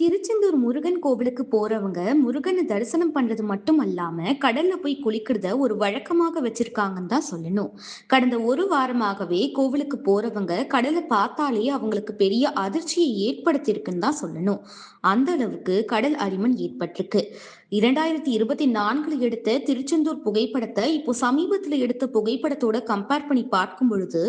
திருச்செந்தூர் முருகன் கோவிலுக்கு போறவங்க முருகனை தரிசனம் பண்றது மட்டும் அல்லாம கடல்ல போய் குளிக்கிறத ஒரு வழக்கமாக வச்சிருக்காங்கன்னு தான் சொல்லணும். கடந்த ஒரு வாரமாகவே கோவிலுக்கு போறவங்க கடலை பார்த்தாலே அவங்களுக்கு பெரிய அதிர்ச்சியை ஏற்படுத்தியிருக்குன்னு தான் சொல்லணும். அந்த அளவுக்கு கடல் அரிமன் ஏற்பட்டிருக்கு. இரண்டாயிரத்தி இருபத்தி நான்குல எடுத்த திருச்செந்தூர் புகைப்படத்தை இப்போ சமீபத்துல எடுத்த புகைப்படத்தோட கம்பேர் பண்ணி பார்க்கும் பொழுது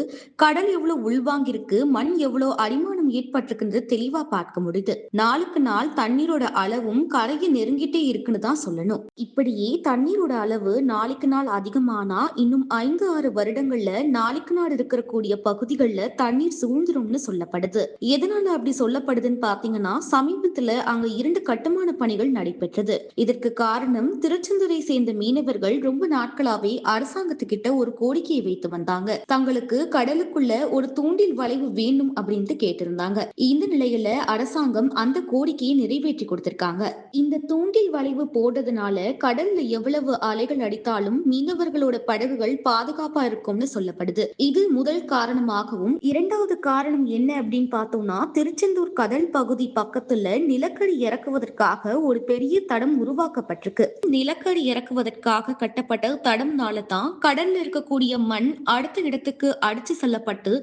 கடல் எவ்வளவு உள்வாங்கிருக்கு மண் எவ்வளவு அரிமானம் ஏற்பட்டிருக்குன்றது தெளிவா பார்க்க முடியுது. நாளுக்கு நாள் தண்ணீரோட அளவும் கரையை நெருங்கிட்டே இருக்குன்னு தான் சொல்லணும். இப்படியே தண்ணீரோட அளவு நாளுக்கு நாள் அதிகமானா இன்னும் ஐந்து ஆறு வருடங்கள்ல நாளுக்கு நாள் இருக்கக்கூடிய பகுதிகளில் தண்ணீர் சூழ்ந்துரும்னு சொல்லப்படுது. எதனால அப்படி சொல்லப்படுதுன்னு பாத்தீங்கன்னா சமீபத்துல அங்க இரண்டு கட்டுமான பணிகள் நடைபெற்றது. இதற்கு காரணம் திருச்செந்தூரை சேர்ந்த மீனவர்கள் ரொம்ப நாட்களாவே அரசாங்கத்துக்கிட்ட ஒரு கோரிக்கையை வைத்து வந்தாங்க. தங்களுக்கு கடலுக்குள்ள ஒரு தூண்டில் வளைவு வேண்டும் அப்படின்ட்டு கேட்டிருந்தாங்க. இந்த நிலையில அரசாங்கம் அந்த கோரிக்கையை நிறைவேற்றி கொடுத்திருக்காங்க. இந்த தூண்டில் வளைவு போடுறதுனால கடல்ல எவ்வளவு அலைகள் அடித்தாலும் மீனவர்களோட படகுகள் பாதுகாப்பா இருக்கும்னு சொல்லப்படுது. இது முதல் காரணமாகவும் இரண்டாவது காரணம் என்ன அப்படின்னு பார்த்தோம்னா திருச்செந்தூர் கடல் பகுதி பக்கத்துல நிலக்கரி இறக்குவதற்காக ஒரு பெரிய தடம் உருவாக்கப்பட்டிருக்கு. நிலக்கரி இறக்குவதற்காக கட்டப்பட்ட தடம்னால தான் கடல்ல இருக்கக்கூடிய மண் அடுத்த இடத்துக்கு அடிச்சு செல்லப்பட்டு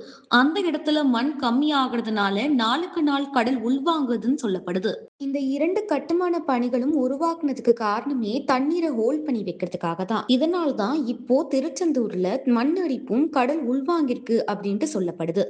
அந்த இடத்துல மண் கம்மியாகிறதுனால நாளுக்கு நாள் கடல் உள்வாங்குதுன்னு சொல்லப்படுது. இந்த இரண்டு கட்டுமான பணிகளும் உருவாக்குனதுக்கு காரணமே தண்ணீரை ஹோல்ட் பண்ணி வைக்கிறதுக்காக தான். இதனால்தான் இப்போ திருச்செந்தூர்ல மண் அரிப்பும் கடல் உள்வாங்கிருக்கு அப்படின்ட்டு சொல்லப்படுது.